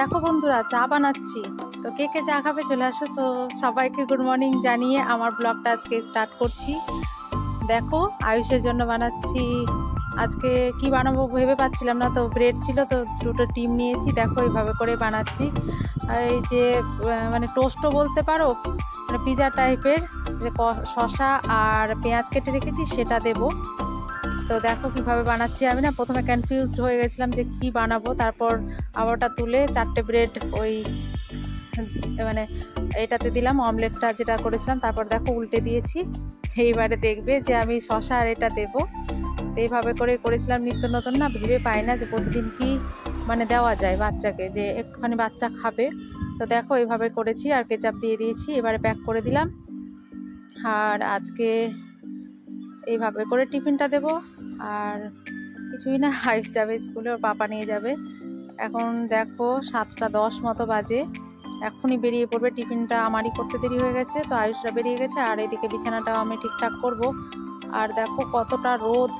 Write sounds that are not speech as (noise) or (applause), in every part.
দেখো বন্ধুরা, চা বানাচ্ছি। তো কে কে চা খাবে চলে আসো তো সবাইকে গুড মর্নিং জানিয়ে আমার ব্লগটা আজকে স্টার্ট করছি। দেখো, আয়ুষের জন্য বানাচ্ছি। আজকে কি বানাবো ভেবে পাচ্ছিলাম না, তো ব্রেড ছিল তো দুটো ডিম নিয়েছি, দেখো এইভাবে করে বানাচ্ছি। এই যে মানে টোস্টও বলতে পারো মানে পিজা টাইপের যে শসা আর পেঁয়াজ কেটে রেখেছি, সেটা দেবো। তো দেখো কীভাবে বানাচ্ছি। আমি না প্রথমে কনফিউজড হয়ে গেছিলাম যে কি বানাবো। তারপর আবার ওটা তুলে চারটে ব্রেড ওই মানে এটাতে দিলাম অমলেটটা যেটা করেছিলাম, তারপর দেখো উল্টে দিয়েছি। এইবারে দেখবে যে আমি শশা আর এটা দেবো। তো এইভাবে করে করেছিলাম নিত্য নতুন না, ভেবে পাই না যে প্রতিদিন কি মানে দেওয়া যায় বাচ্চাকে, যে একটুখানি বাচ্চা খাবে। তো দেখো এইভাবে করেছি আর কেচাপ দিয়ে দিয়েছি, এবারে প্যাক করে দিলাম। আর আজকে এইভাবে করে টিফিনটা দেবো। আর কিছুই না (laughs) আয়ুষ যাবে স্কুলে, ওর পাপা নিয়ে যাবে। এখন দেখো সাতটা দশ মতো বাজে। এখনই বেরিয়ে পড়বে, টিফিনটা আমারই করতে দেরি হয়ে গেছে, তো আয়ুষরা বেরিয়ে গেছে, আর এদিকে বিছানাটাও আমি ঠিকঠাক করব। আর দেখো কতটা রোদ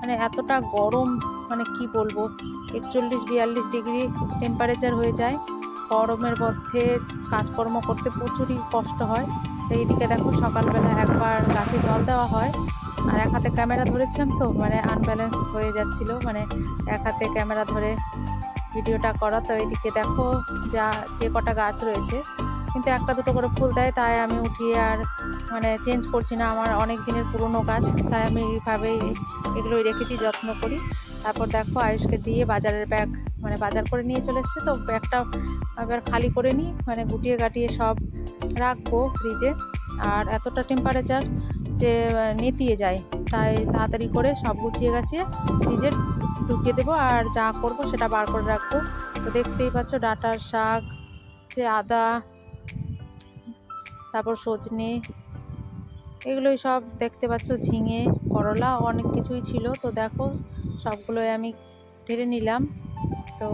মানে এতটা গরম মানে কি বলব, একচল্লিশ বিয়াল্লিশ ডিগ্রি টেম্পারেচার হয়ে যায়। গরমের মধ্যে কাজকর্ম করতে প্রচুরই কষ্ট হয়। তো এইদিকে দেখো সকালবেলা একবার গাছে জল দেওয়া হয়। আর এক হাতে ক্যামেরা ধরেছিলাম তো মানে আনব্যালেন্স হয়ে যাচ্ছিল। মানে এক হাতে ক্যামেরা ধরে ভিডিওটা করা। তো এদিকে দেখো যা, যে কটা গাছ রয়েছে। কিন্তু একটা দুটো করে ফুল দেয়, তাই আমি উঠিয়ে আর মানে চেঞ্জ করছি না। আমার অনেক দিনের পুরনো গাছ, তাই আমি এইভাবেই এগুলোই রেখেছি, যত্ন করি। তারপর দেখো আয়ুষকে দিয়ে বাজারের ব্যাগ মানে বাজার করে নিয়ে চলে এসছে। তো ব্যাগটা এবার খালি করে নিই মানে গুটিয়ে গাটিয়ে সব রাখব ফ্রিজে আর এতটা টেম্পারেচার আহ, নেতিয়ে যায়। তাই তাড়াতাড়ি করে সব গুছিয়ে গাছিয়ে ফ্রিজে ঢুকিয়ে দেবো আর যা করব সেটা বার করে রাখব। তো দেখতেই পাচ্ছ ডাটার শাক যে আদা তারপর সজনে এগুলোই সব দেখতে পাচ্ছ ঝিঙে করলা অনেক কিছুই ছিল। তো দেখো সবগুলোই আমি ঢেলে নিলাম। তো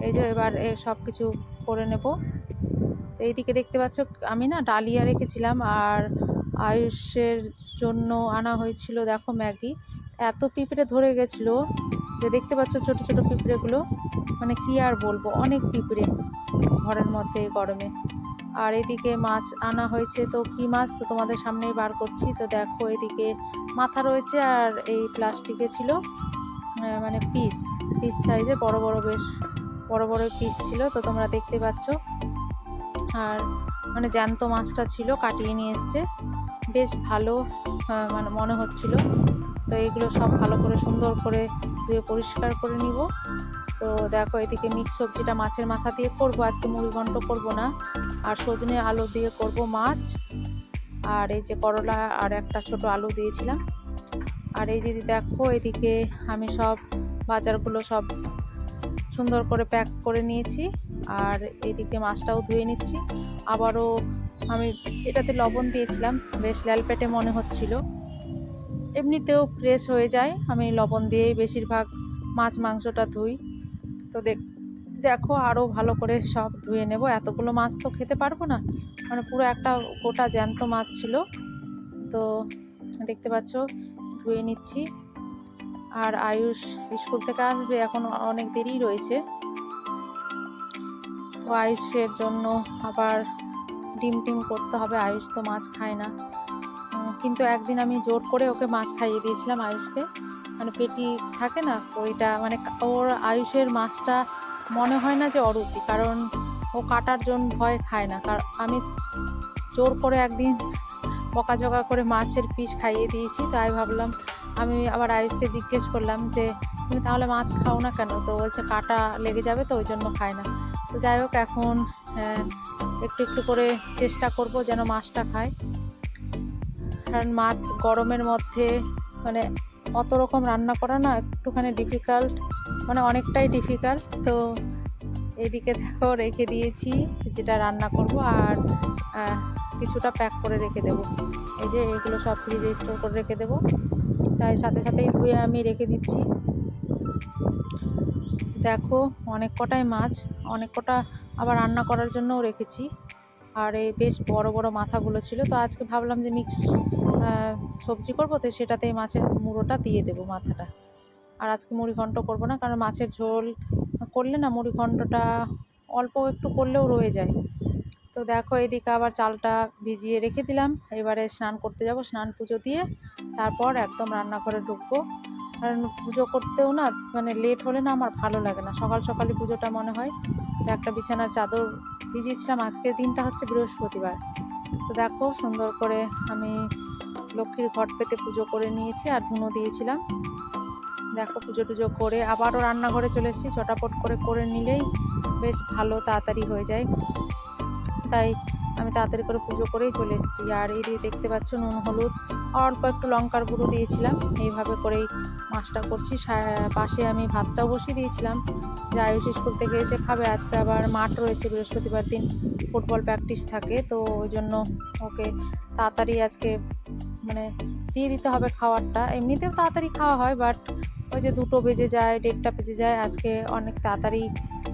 এই যে এবার সব কিছু করে নেব। তো এইদিকে দেখতে পাচ্ছ আমি না ডালিয়া রেখেছিলাম আর আয়ুষের জন্য আনা হয়েছিল, দেখো ম্যাগি। এত পিঁপড়ে ধরে গেছিল যে দেখতে পাচ্ছ ছোট ছোট পিঁপড়েগুলো। মানে কি আর বলব, অনেক পিঁপড়ে ঘরের মধ্যে, গরমে। আর এদিকে মাছ আনা হয়েছে, তো কি মাছ? তো তোমাদের সামনেই বার করছি। তো দেখো এদিকে মাথা রয়েছে আর এই প্লাস্টিকে ছিল মানে পিস। পিস সাইজে বড় বড় বেশ, বড় বড় পিস ছিল, তো তোমরা দেখতে পাচ্ছ। আর মানে জ্যান্ত মাছটা ছিল, কাটিয়ে নিয়ে এসছে। বেশ ভালো মানে মনে হচ্ছিল। তো এগুলো সব ভালো করে, সুন্দর করে ধুয়ে পরিষ্কার করে নিব। তো দেখো, এদিকে মিক্স সবজিটা মাছের মাথা দিয়ে করব। আজকে মুড়ি ঘন্ট করব না। আর সজনে আলু দিয়ে করব মাছ। আর এই যে করলা আর একটা ছোট আলু দিয়েছিলাম। আর এই যে দেখো, এদিকে আমি সব বাজারগুলো সব সুন্দর করে প্যাক করে নিয়েছি। আর এদিকে মাছটাও ধুয়ে নিচ্ছি। আবারও আমি এটাতে লবণ দিয়েছিলাম, বেশ ল্যালপেটে মনে হচ্ছিল। এমনিতেও ফ্রেশ হয়ে যায়। আমি লবণ দিয়েই বেশিরভাগ মাছ মাংসটা ধুই। তো দেখ, দেখো আরও ভালো করে সব ধুয়ে নেব। এতগুলো মাছ তো খেতে পারব না। মানে পুরো একটা গোটা জ্যান্ত মাছ ছিল। তো দেখতে পাচ্ছ, ধুয়ে নিচ্ছি। আর আয়ুষ স্কুল থেকে আসবে এখন অনেক দেরি রয়েছে। তো আয়ুষের জন্য আবার ডিম টিম করতে হবে, আয়ুষ তো মাছ খায় না। কিন্তু একদিন আমি জোর করে ওকে মাছ খাইয়ে দিয়েছিলাম আয়ুষকে। মানে পেটি থাকে না ওইটা মানে ওর আয়ুষের মাছটা মনে হয় না যে অরুচি, কারণ ও কাটার জন্য ভয় খায় না। কারণ আমি জোর করে একদিন বকাঝকা করে মাছের পিস খাইয়ে দিয়েছি, তাই ভাবলাম আমি আবার আয়ুষকে জিজ্ঞেস করলাম যে, তুমি তাহলে মাছ খাও না কেন? তো বলছে, কাটা লেগে যাবে তো ওই জন্য খায় না। তো যাই হোক, এখন একটু একটু করে চেষ্টা করব যেন মাছটা খায় কারণ মাছ গরমের মধ্যে মানে অত রকম রান্না করা না, একটুখানি ডিফিকাল্ট মানে অনেকটাই ডিফিকাল্ট তো এদিকে দেখো, রেখে দিয়েছি যেটা রান্না করব আর কিছুটা প্যাক করে রেখে দেবো। এই যে, এগুলো সব ফ্রিজে স্টোর করে রেখে দেবো। তাই সাথে সাথেই ধুয়ে আমি রেখে দিচ্ছি। দেখো, অনেক কটাই মাছ, অনেক কটা আবার রান্না করার জন্যও রেখেছি। আর এই বেশ বড় বড় মাথাগুলো ছিল, তো আজকে ভাবলাম যে মিক্স সবজি করব, তো সেটাতেই মাছের মুড়োটা দিয়ে দেবো মাথাটা। আর আজকে মুড়ি ঘন্ট করব না, কারণ মাছের ঝোল করলে না মুড়ি ঘন্টটা অল্প একটু করলেও রয়ে যায়। তো দেখো, এদিকে আবার চালটা ভিজিয়ে রেখে দিলাম। এবারে স্নান করতে যাব, স্নান পুজো দিয়ে তারপর একদম রান্নাঘরে ঢুকবো। কারণ পুজো করতেও না মানে লেট হলে না আমার ভালো লাগে না। সকাল সকালে পুজোটা মনে হয়। একটা বিছানার চাদর ভিজিয়েছিলাম। আজকের দিনটা হচ্ছে বৃহস্পতিবার। তো দেখো, সুন্দর করে আমি লক্ষ্মীর ঘট পেতে পুজো করে নিয়েছি আর ধুনো দিয়েছিলাম। দেখো, পুজো টুজো করে আবারও রান্নাঘরে চলে এসেছি। চটাপট করে করে নিলেই বেশ ভালো তাড়াতাড়ি হয়ে যায়। তাই আমি তাড়াতাড়ি করে পুজো করেই চলে এসেছি। আর এই দিয়ে দেখতে পাচ্ছ নুন, হলুদ, অল্প একটু লঙ্কার গুঁড়ো দিয়েছিলাম। এইভাবে করেই মাছটা করছি। পাশে আমি ভাতটাও বসিয়ে দিয়েছিলাম। যে আয়ুষ স্কুল থেকে এসে খাবে। আজকে আবার মাঠ রয়েছে, বৃহস্পতিবার দিন ফুটবল প্র্যাকটিস থাকে। তো ওই জন্য ওকে তাড়াতাড়ি আজকে মানে দিয়ে দিতে হবে খাওয়ারটা এমনিতেও তাড়াতাড়ি খাওয়া হয় বাট ওই যে দুটো বেজে যায়, দেড়টা বেজে যায়। আজকে অনেক তাড়াতাড়ি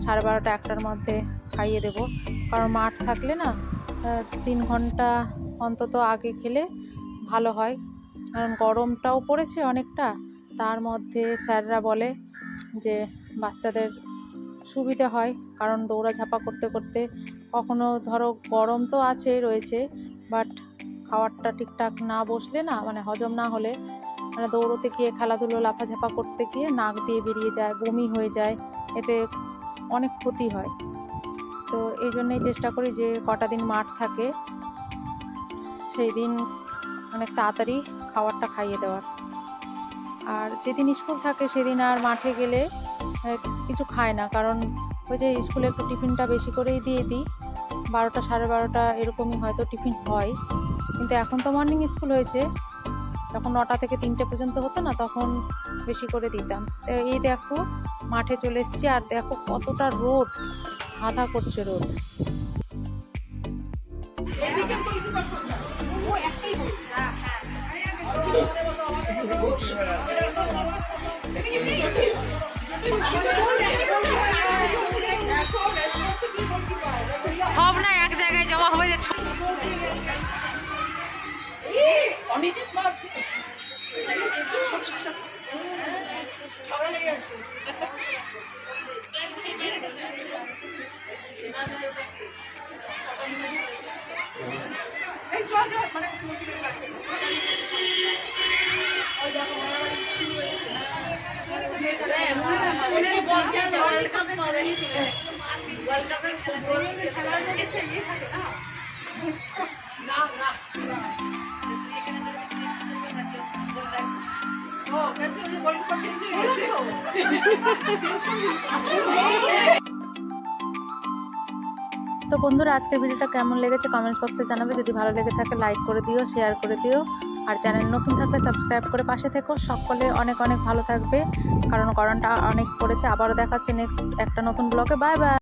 সাড়ে বারোটা, একটার মধ্যে খাইয়ে দেবো। কারণ মাঠ থাকলে না তিন ঘণ্টা অন্তত আগে খেলে ভালো হয়। কারণ গরমটাও পড়েছে অনেকটা, তার মধ্যে স্যাররা বলে যে বাচ্চাদের সুবিধে হয়, কারণ দৌড়াঝাঁপা করতে করতে কখনো ধরো গরম তো আছে, রয়েছে বাট খাওয়ারটা ঠিকঠাক না বসলে না মানে হজম না হলে মানে দৌড়োতে গিয়ে খেলাধুলো, লাফাঝাপা করতে গিয়ে নাক দিয়ে বেরিয়ে যায়, বমি হয়ে যায়, এতে অনেক ক্ষতি হয়। তো এই জন্যই চেষ্টা করি যে কটা দিন মাঠ থাকে, সেই দিন অনেক তাড়াতাড়ি খাবারটা খাইয়ে দেওয়ার। আর যেদিন স্কুল থাকে সেদিন আর মাঠে গেলে কিছু খায় না। কারণ ওই যে স্কুলে একটু টিফিনটা বেশি করেই দিয়ে দিই, বারোটা সাড়ে বারোটা এরকমই হয়তো টিফিন হয়। কিন্তু এখন তো মর্নিং স্কুল হয়েছে যখন নটা থেকে তিনটে পর্যন্ত হতো না, তখন বেশি করে দিতাম। এই দেখো, মাঠে চলে এসেছি আর দেখো কতটা রোদ। আধা করছে রোদ। সব তো বন্ধুরা আজকের ভিডিওটা কেমন লেগেছে কমেন্ট বক্সে জানাবে। যদি ভালো লেগে থাকে লাইক করে দিও শেয়ার করে দিও। আর চ্যানেল নতুন থাকলে সাবস্ক্রাইব করে পাশে থেকো। সকলে অনেক অনেক ভালো থাকবে। কারণ গরমটা অনেক পড়েছে আবারও দেখাচ্ছে নেক্সট একটা নতুন ব্লগে বাই বাই